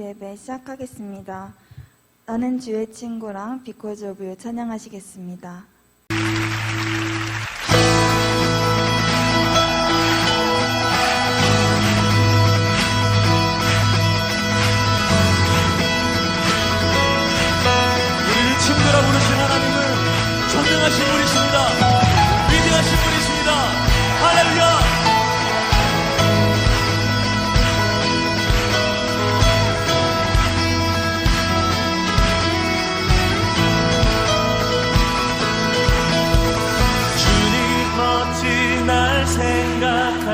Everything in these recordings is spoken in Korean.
예배 시작하겠습니다. 나는 주의 친구랑 비코즈 오브 유 찬양하시겠습니다. 친구라 부르신 하나님은 전능하신 분이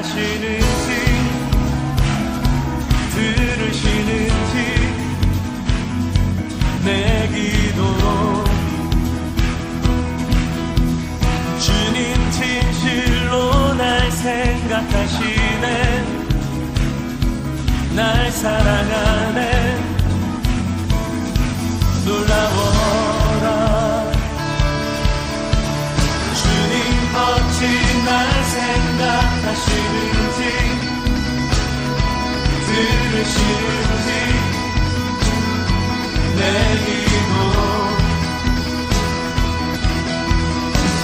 하시는지 들으시는지 내 기도 주님 진실로 날 생각하시네. 날 사랑하네. 놀라워 하시는지 들으시는지 내 기도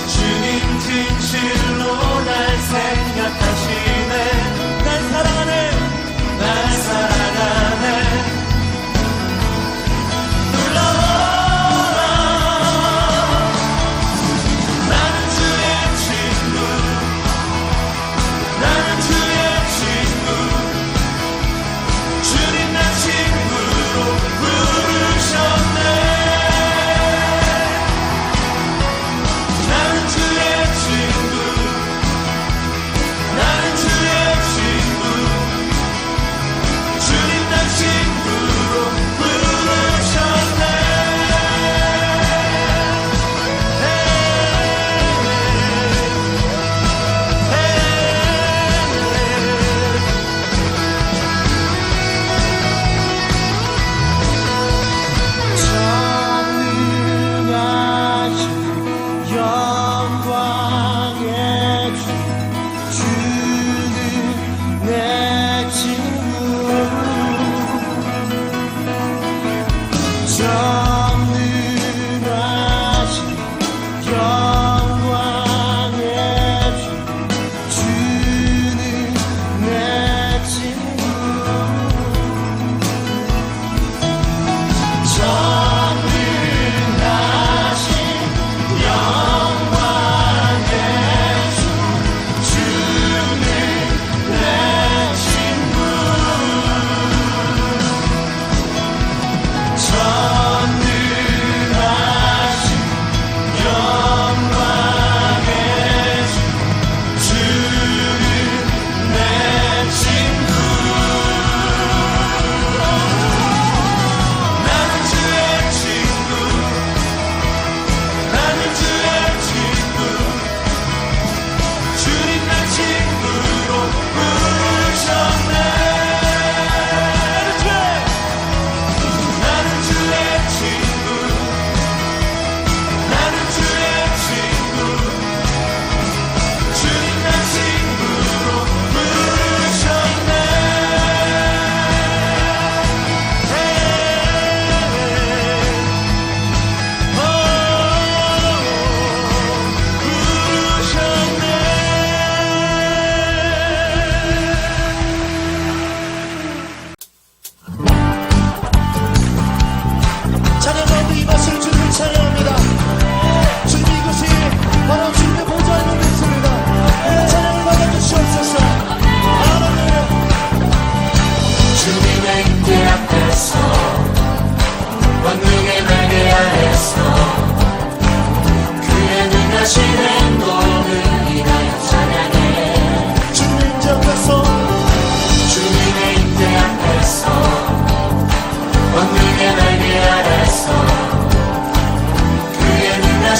주님 진실로 날 생각하시는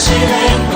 silent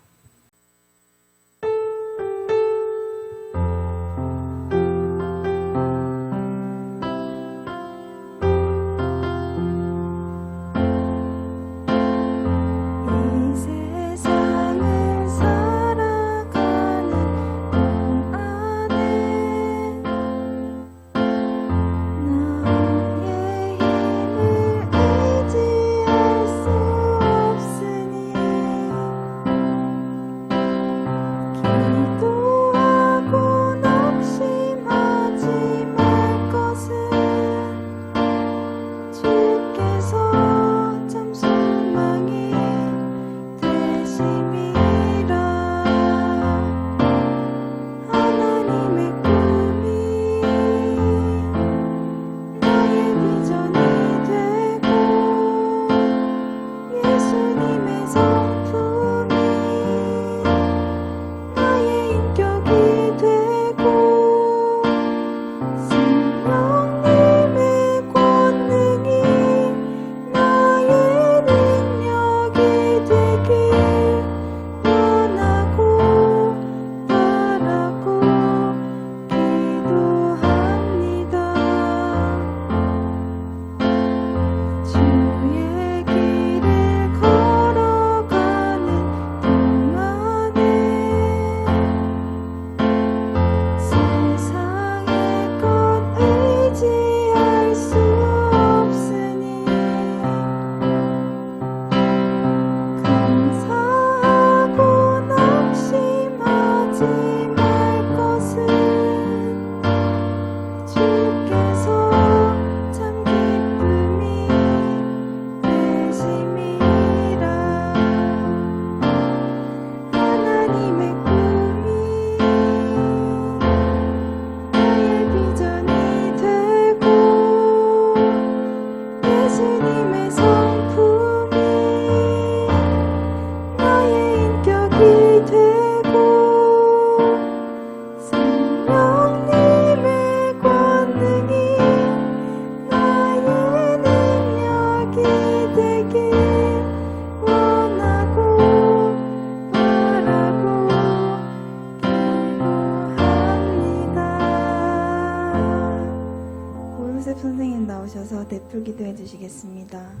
나오셔서 대풀 기도해 주시겠습니다.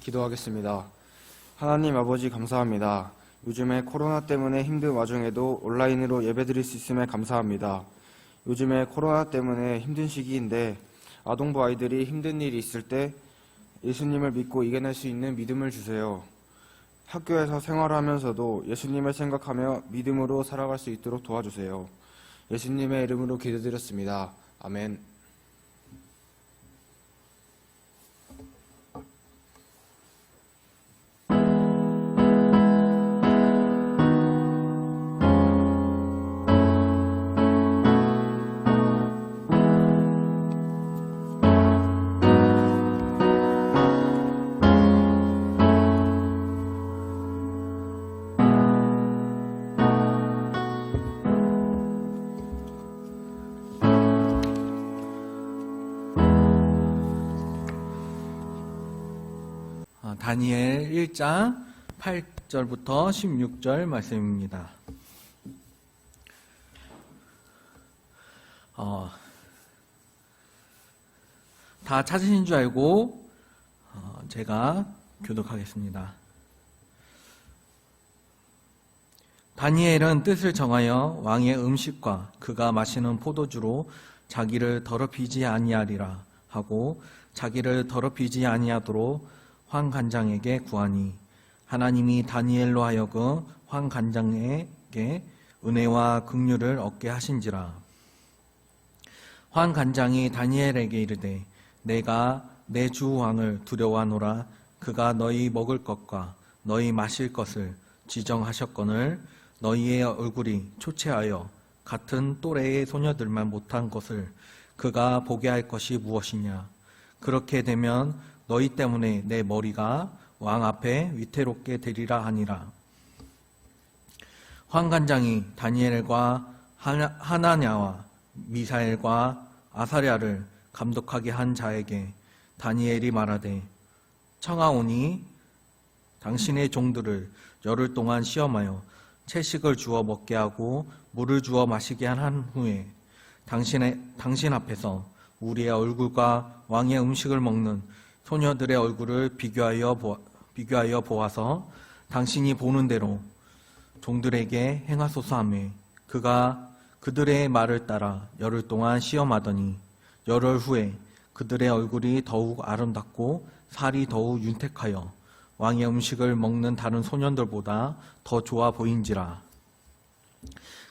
기도하겠습니다. 하나님 아버지 감사합니다. 요즘에 코로나 때문에 힘든 와중에도 온라인으로 예배드릴 수 있음에 감사합니다. 요즘에 코로나 때문에 힘든 시기인데 아동부 아이들이 힘든 일이 있을 때 예수님을 믿고 이겨낼 수 있는 믿음을 주세요. 학교에서 생활하면서도 예수님을 생각하며 믿음으로 살아갈 수 있도록 도와주세요. 예수님의 이름으로 기도드렸습니다. 아멘. 다니엘 1장 8절부터 16절 말씀입니다. 어, 다 찾으신 줄 알고 어, 제가 교독하겠습니다. 다니엘은 뜻을 정하여 왕의 음식과 그가 마시는 포도주로 자기를 더럽히지 아니하리라 하고 자기를 더럽히지 아니하도록 황 관장에게 구하니 하나님이 다니엘로 하여금 황 관장에게 은혜와 긍휼을 얻게 하신지라. 황 관장이 다니엘에게 이르되 내가 내 주 왕을 두려워하노라. 그가 너희 먹을 것과 너희 마실 것을 지정하셨거늘 너희의 얼굴이 초췌하여 같은 또래의 소녀들만 못한 것을 그가 보게 할 것이 무엇이냐? 그렇게 되면 너희 때문에 내 머리가 왕 앞에 위태롭게 되리라 하니라. 황관장이 다니엘과 하나- 하나냐와 미사엘과 아사랴를 감독하게 한 자에게 다니엘이 말하되 청하오니 당신의 종들을 열흘 동안 시험하여 채식을 주어 먹게 하고 물을 주어 마시게 한 후에 당신의 당신 앞에서 우리의 얼굴과 왕의 음식을 먹는 소녀들의 얼굴을 비교하여 보, 비교하여 보아서 당신이 보는 대로 종들에게 행하소서 하매 그가 그들의 말을 따라 열흘 동안 시험하더니 열흘 후에 그들의 얼굴이 더욱 아름답고 살이 더욱 윤택하여 왕의 음식을 먹는 다른 소년들보다 더 좋아 보인지라.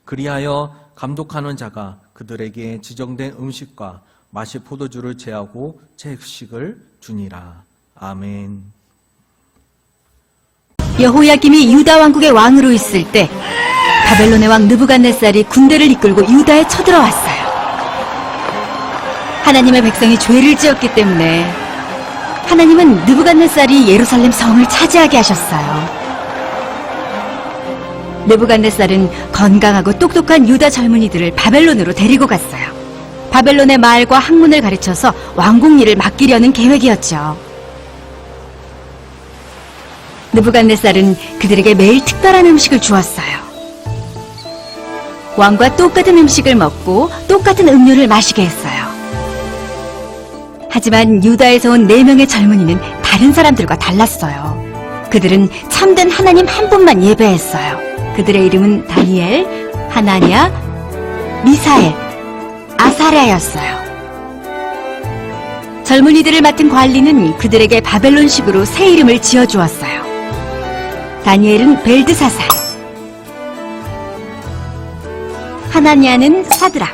그리하여 감독하는 자가 그들에게 지정된 음식과 마실 포도주를 제하고 채식을 주니라 아멘. 여호야김이 유다 왕국의 왕으로 있을 때 바벨론의 왕 느부갓네살이 군대를 이끌고 유다에 쳐들어왔어요. 하나님의 백성이 죄를 지었기 때문에 하나님은 느부갓네살이 예루살렘 성을 차지하게 하셨어요. 느부갓네살은 건강하고 똑똑한 유다 젊은이들을 바벨론으로 데리고 갔어요. 바벨론의 말과 학문을 가르쳐서 왕국 일을 맡기려는 계획이었죠. 느부갓네살은 그들에게 매일 특별한 음식을 주었어요. 왕과 똑같은 음식을 먹고 똑같은 음료를 마시게 했어요. 하지만 유다에서 온 네 명의 젊은이는 다른 사람들과 달랐어요. 그들은 참된 하나님 한 분만 예배했어요. 그들의 이름은 다니엘, 하나냐, 미사엘, 아사랴였어요. 젊은이들을 맡은 관리는 그들에게 바벨론식으로 새 이름을 지어주었어요. 다니엘은 벨드사살, 하나니아는 사드락,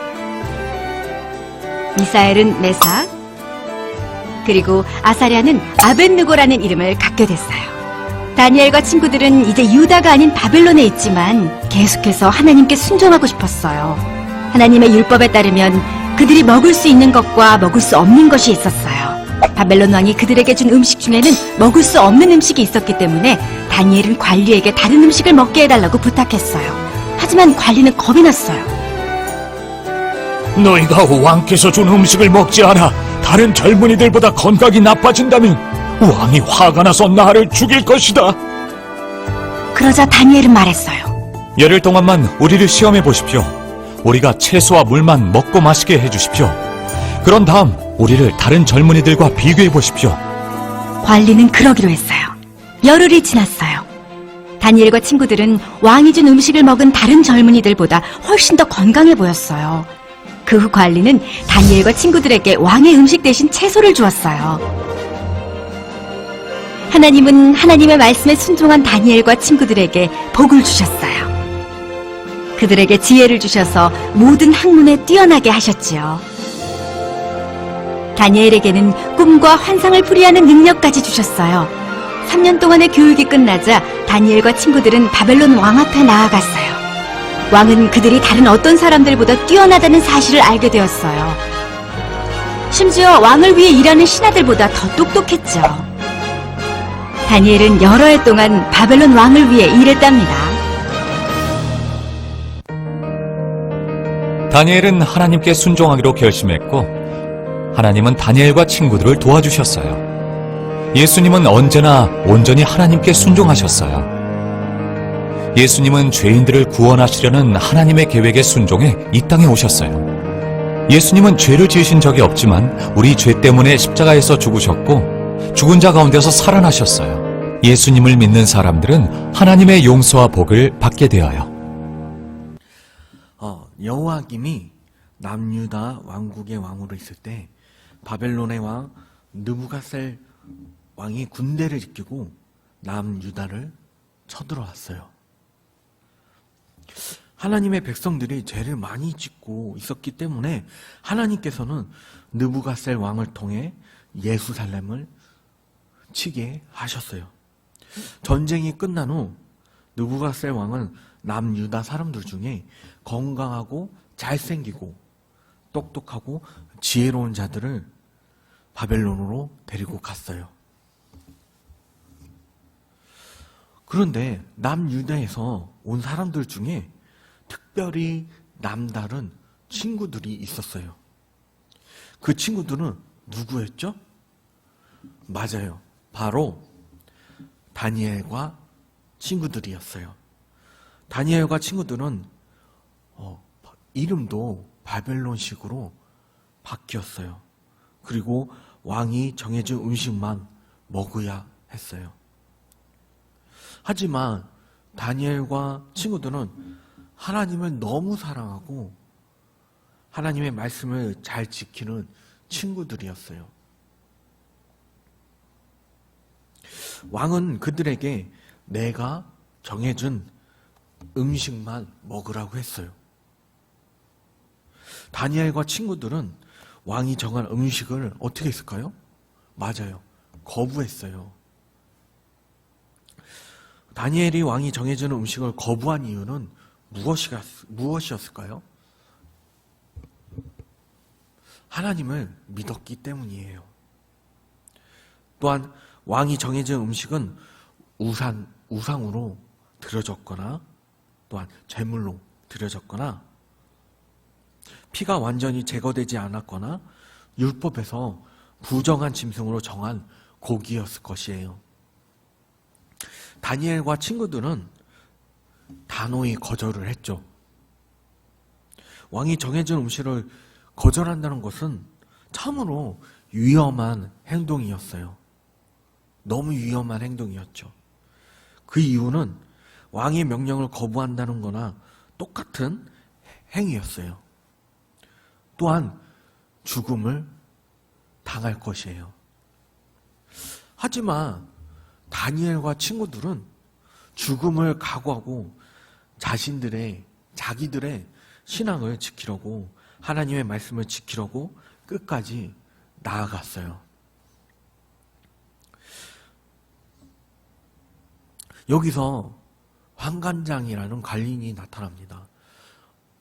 미사엘은 메삭, 그리고 아사랴는 아벤누고라는 이름을 갖게 됐어요. 다니엘과 친구들은 이제 유다가 아닌 바벨론에 있지만 계속해서 하나님께 순종하고 싶었어요. 하나님의 율법에 따르면 그들이 먹을 수 있는 것과 먹을 수 없는 것이 있었어요. 바벨론 왕이 그들에게 준 음식 중에는 먹을 수 없는 음식이 있었기 때문에 다니엘은 관리에게 다른 음식을 먹게 해달라고 부탁했어요. 하지만 관리는 겁이 났어요. 너희가 왕께서 준 음식을 먹지 않아 다른 젊은이들보다 건강이 나빠진다면 왕이 화가 나서 나를 죽일 것이다. 그러자 다니엘은 말했어요. 열흘 동안만 우리를 시험해 보십시오. 우리가 채소와 물만 먹고 마시게 해주십시오. 그런 다음 우리를 다른 젊은이들과 비교해 보십시오. 관리는 그러기로 했어요. 열흘이 지났어요. 다니엘과 친구들은 왕이 준 음식을 먹은 다른 젊은이들보다 훨씬 더 건강해 보였어요. 그 후 관리는 다니엘과 친구들에게 왕의 음식 대신 채소를 주었어요. 하나님은 하나님의 말씀에 순종한 다니엘과 친구들에게 복을 주셨어요. 그들에게 지혜를 주셔서 모든 학문에 뛰어나게 하셨지요. 다니엘에게는 꿈과 환상을 풀이하는 능력까지 주셨어요. 3년 동안의 교육이 끝나자 다니엘과 친구들은 바벨론 왕 앞에 나아갔어요. 왕은 그들이 다른 어떤 사람들보다 뛰어나다는 사실을 알게 되었어요. 심지어 왕을 위해 일하는 신하들보다 더 똑똑했죠. 다니엘은 여러 해 동안 바벨론 왕을 위해 일했답니다. 다니엘은 하나님께 순종하기로 결심했고 하나님은 다니엘과 친구들을 도와주셨어요. 예수님은 언제나 온전히 하나님께 순종하셨어요. 예수님은 죄인들을 구원하시려는 하나님의 계획에 순종해 이 땅에 오셨어요. 예수님은 죄를 지으신 적이 없지만 우리 죄 때문에 십자가에서 죽으셨고 죽은 자 가운데서 살아나셨어요. 예수님을 믿는 사람들은 하나님의 용서와 복을 받게 되어요. 여호와김이 남유다 왕국의 왕으로 있을 때 바벨론의 왕 느부갓셀 왕이 군대를 이끌고 남유다를 쳐들어왔어요. 하나님의 백성들이 죄를 많이 짓고 있었기 때문에 하나님께서는 느부갓셀 왕을 통해 예수살렘을 치게 하셨어요. 전쟁이 끝난 후 느부갓셀 왕은 남유다 사람들 중에 건강하고 잘생기고 똑똑하고 지혜로운 자들을 바벨론으로 데리고 갔어요. 그런데 남유다에서 온 사람들 중에 특별히 남다른 친구들이 있었어요. 그 친구들은 누구였죠? 맞아요. 바로 다니엘과 친구들이었어요. 다니엘과 친구들은 어, 이름도 바벨론식으로 바뀌었어요. 그리고 왕이 정해준 음식만 먹어야 했어요. 하지만 다니엘과 친구들은 하나님을 너무 사랑하고 하나님의 말씀을 잘 지키는 친구들이었어요. 왕은 그들에게 내가 정해준 음식만 먹으라고 했어요. 다니엘과 친구들은 왕이 정한 음식을 어떻게 했을까요? 맞아요. 거부했어요. 다니엘이 왕이 정해주는 음식을 거부한 이유는 무엇이었을까요? 하나님을 믿었기 때문이에요. 또한 왕이 정해진 음식은 우상, 우상으로 드려졌거나 또한 제물로 드려졌거나 피가 완전히 제거되지 않았거나 율법에서 부정한 짐승으로 정한 고기였을 것이에요. 다니엘과 친구들은 단호히 거절을 했죠. 왕이 정해진 음식을 거절한다는 것은 참으로 위험한 행동이었어요. 너무 위험한 행동이었죠. 그 이유는 왕의 명령을 거부한다는 거나 똑같은 행위였어요. 또한 죽음을 당할 것이에요. 하지만 다니엘과 친구들은 죽음을 각오하고 자신들의 자기들의 신앙을 지키려고 하나님의 말씀을 지키려고 끝까지 나아갔어요. 여기서 환관장이라는 관리인이 나타납니다.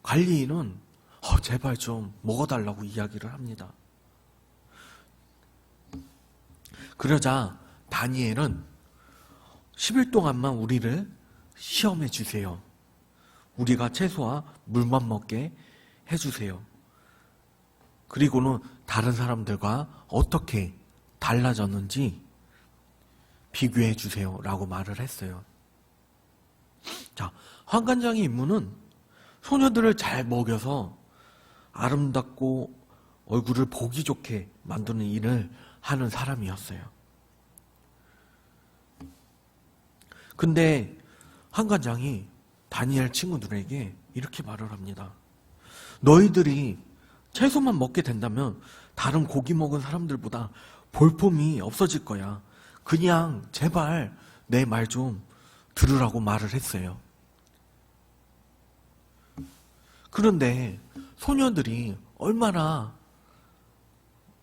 관리인은 어, 제발 좀 먹어달라고 이야기를 합니다. 그러자 다니엘은 10일 동안만 우리를 시험해 주세요. 우리가 채소와 물만 먹게 해 주세요. 그리고는 다른 사람들과 어떻게 달라졌는지 비교해 주세요. 라고 말을 했어요. 자, 환관장의 임무는 소녀들을 잘 먹여서 아름답고 얼굴을 보기 좋게 만드는 일을 하는 사람이었어요. 근데 한관장이 다니엘 친구들에게 이렇게 말을 합니다. 너희들이 채소만 먹게 된다면 다른 고기 먹은 사람들보다 볼품이 없어질 거야. 그냥 제발 내 말 좀 들으라고 말을 했어요. 그런데 소녀들이 얼마나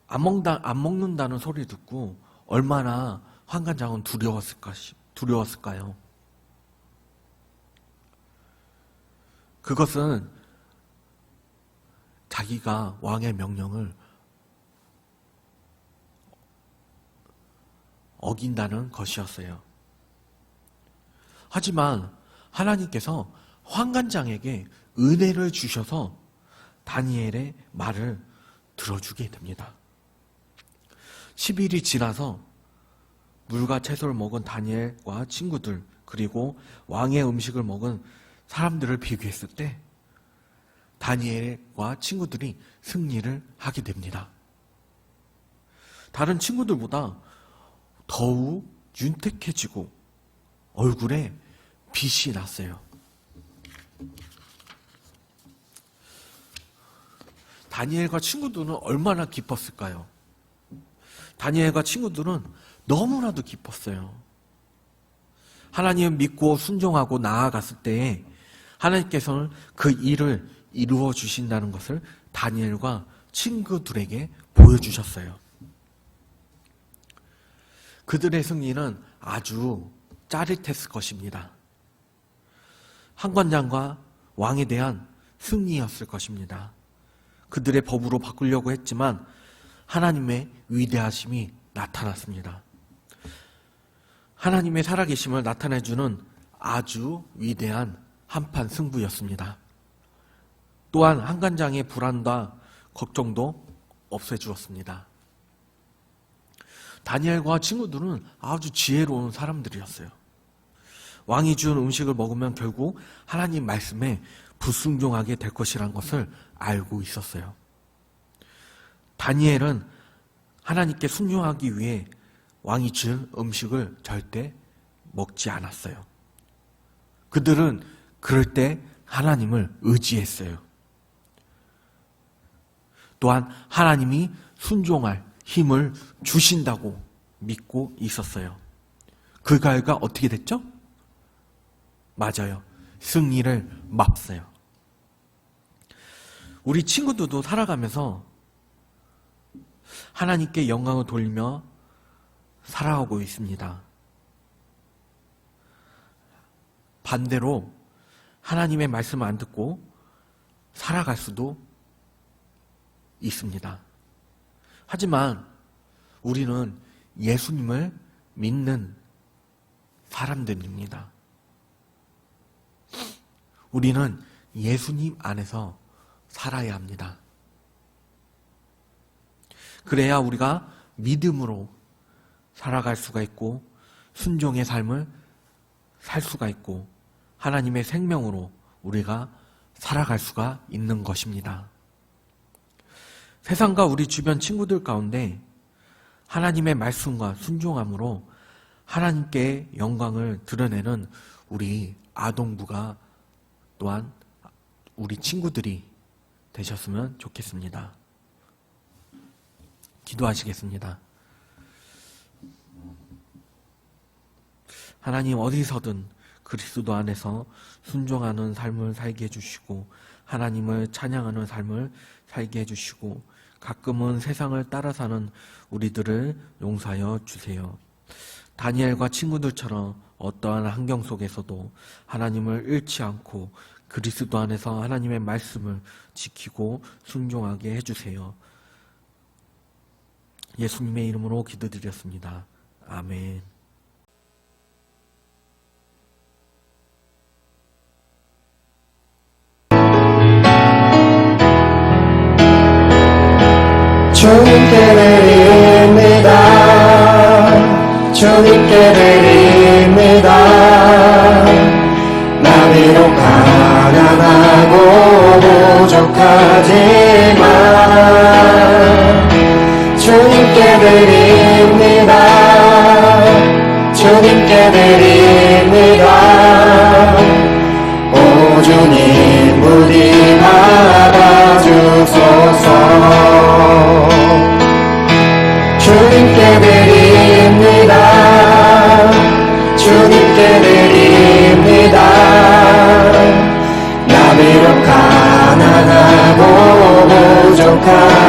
안 먹다 안 먹는다는 소리 듣고 얼마나 환관장은 두려웠을까 두려웠을까요? 그것은 자기가 왕의 명령을 어긴다는 것이었어요. 하지만 하나님께서 환관장에게 은혜를 주셔서 다니엘의 말을 들어주게 됩니다. 10일이 지나서 물과 채소를 먹은 다니엘과 친구들 그리고 왕의 음식을 먹은 사람들을 비교했을 때 다니엘과 친구들이 승리를 하게 됩니다. 다른 친구들보다 더욱 윤택해지고 얼굴에 빛이 났어요. 다니엘과 친구들은 얼마나 기뻤을까요? 다니엘과 친구들은 너무나도 기뻤어요. 하나님을 믿고 순종하고 나아갔을 때에 하나님께서는 그 일을 이루어 주신다는 것을 다니엘과 친구들에게 보여주셨어요. 그들의 승리는 아주 짜릿했을 것입니다. 한관장과 왕에 대한 승리였을 것입니다. 그들의 법으로 바꾸려고 했지만 하나님의 위대하심이 나타났습니다. 하나님의 살아계심을 나타내주는 아주 위대한 한판 승부였습니다. 또한 한간장의 불안과 걱정도 없애주었습니다. 다니엘과 친구들은 아주 지혜로운 사람들이었어요. 왕이 준 음식을 먹으면 결국 하나님 말씀에 불순종하게 될 것이란 것을 알고 있었어요. 다니엘은 하나님께 순종하기 위해 왕이 준 음식을 절대 먹지 않았어요. 그들은 그럴 때 하나님을 의지했어요. 또한 하나님이 순종할 힘을 주신다고 믿고 있었어요. 그 결과 어떻게 됐죠? 맞아요. 승리를 맛어요. 우리 친구들도 살아가면서 하나님께 영광을 돌리며 살아가고 있습니다. 반대로 하나님의 말씀을 안 듣고 살아갈 수도 있습니다. 하지만 우리는 예수님을 믿는 사람들입니다. 우리는 예수님 안에서 살아야 합니다. 그래야 우리가 믿음으로 살아갈 수가 있고 순종의 삶을 살 수가 있고 하나님의 생명으로 우리가 살아갈 수가 있는 것입니다. 세상과 우리 주변 친구들 가운데 하나님의 말씀과 순종함으로 하나님께 영광을 드러내는 우리 아동부가 또한 우리 친구들이 되셨으면 좋겠습니다. 기도하시겠습니다. 하나님 어디서든 그리스도 안에서 순종하는 삶을 살게 해주시고 하나님을 찬양하는 삶을 살게 해주시고 가끔은 세상을 따라 사는 우리들을 용서하여 주세요. 다니엘과 친구들처럼 어떠한 환경 속에서도 하나님을 잃지 않고 그리스도 안에서 하나님의 말씀을 지키고 순종하게 해주세요. 예수님의 이름으로 기도드렸습니다. 아멘. 주님께 드립니다. 주님께 부 부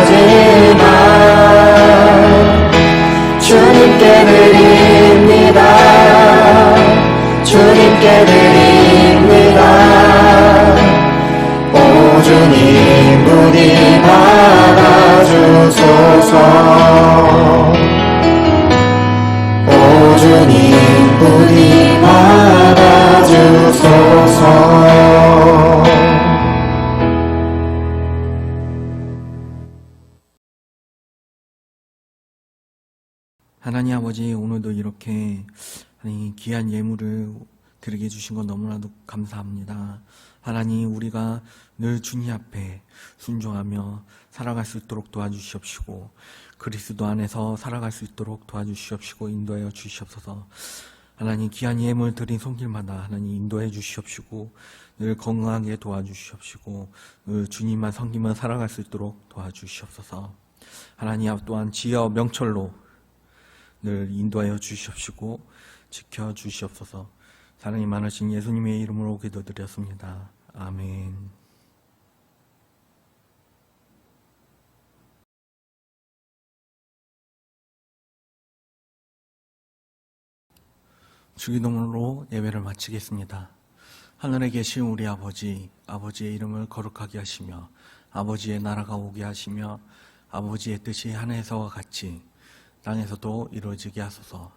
감사합니다. 하나님 우리가 늘 주님 앞에 순종하며 살아갈 수 있도록 도와주시옵시고 그리스도 안에서 살아갈 수 있도록 도와주시옵시고 인도하여 주시옵소서. 하나님 귀한 예물 드린 손길마다 하나님 인도해 주시옵시고 늘 건강하게 도와주시옵시고 늘 주님만 섬기며 살아갈 수 있도록 도와주시옵소서. 하나님 또한 지어 명철로 늘 인도하여 주시옵시고 지켜 주시옵소서. 사랑이 많으신 예수님의 이름으로 기도드렸습니다. 아멘. 주기도문으로 예배를 마치겠습니다. 하늘에 계신 우리 아버지, 아버지의 이름을 거룩하게 하시며, 아버지의 나라가 오게 하시며, 아버지의 뜻이 하늘에서와 같이 땅에서도 이루어지게 하소서.